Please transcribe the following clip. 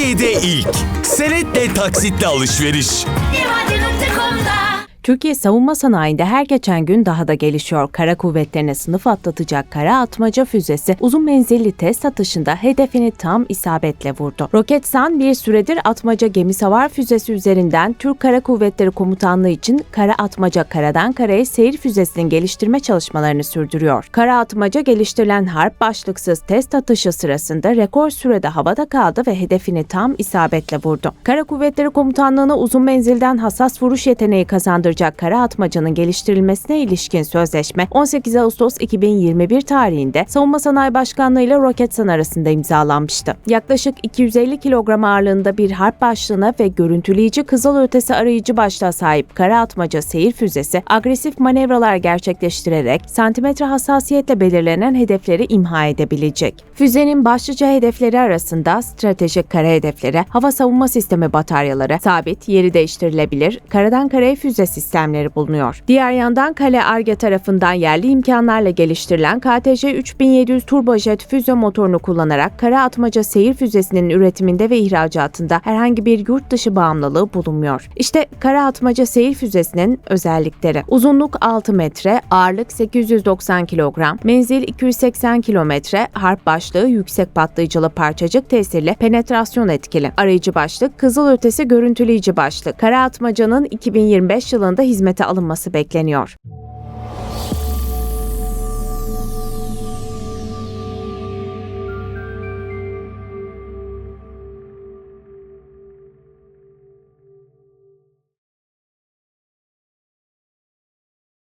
Türkiye'de ilk. Senetle taksitle alışveriş. Divadenim.com'da Türkiye savunma sanayinde her geçen gün daha da gelişiyor. Kara kuvvetlerine sınıf atlatacak kara atmaca füzesi uzun menzilli test atışında hedefini tam isabetle vurdu. Roketsan bir süredir atmaca gemi savar füzesi üzerinden Türk Kara Kuvvetleri Komutanlığı için kara atmaca karadan karaya seyir füzesinin geliştirme çalışmalarını sürdürüyor. Kara atmaca geliştirilen harp başlıksız test atışı sırasında rekor sürede havada kaldı ve hedefini tam isabetle vurdu. Kara Kuvvetleri Komutanlığı'na uzun menzilden hassas vuruş yeteneği kazandıracak kara atmacanın geliştirilmesine ilişkin sözleşme 18 Ağustos 2021 tarihinde Savunma Sanayi Başkanlığı ile Roketsan arasında imzalanmıştı. Yaklaşık 250 kilogram ağırlığında bir harp başlığına ve görüntüleyici kızılötesi arayıcı başlığa sahip kara atmaca seyir füzesi agresif manevralar gerçekleştirerek santimetre hassasiyetle belirlenen hedefleri imha edebilecek. Füzenin başlıca hedefleri arasında stratejik kara hedefleri, hava savunma sistemi bataryaları, sabit, yeri değiştirilebilir, karadan karaya füze sistemleri bulunuyor. Diğer yandan Kale Arge tarafından yerli imkanlarla geliştirilen KTC 3700 turbojet füze motorunu kullanarak kara atmaca seyir füzesinin üretiminde ve ihracatında herhangi bir yurt dışı bağımlılığı bulunmuyor. İşte kara atmaca seyir füzesinin özellikleri. Uzunluk 6 metre, ağırlık 890 kilogram, menzil 280 kilometre, harp başlığı yüksek patlayıcılı parçacık tesirli, penetrasyon etkili. Arayıcı başlık, kızılötesi görüntüleyici başlık. Kara atmacanın 2025 yılında hizmete alınması bekleniyor.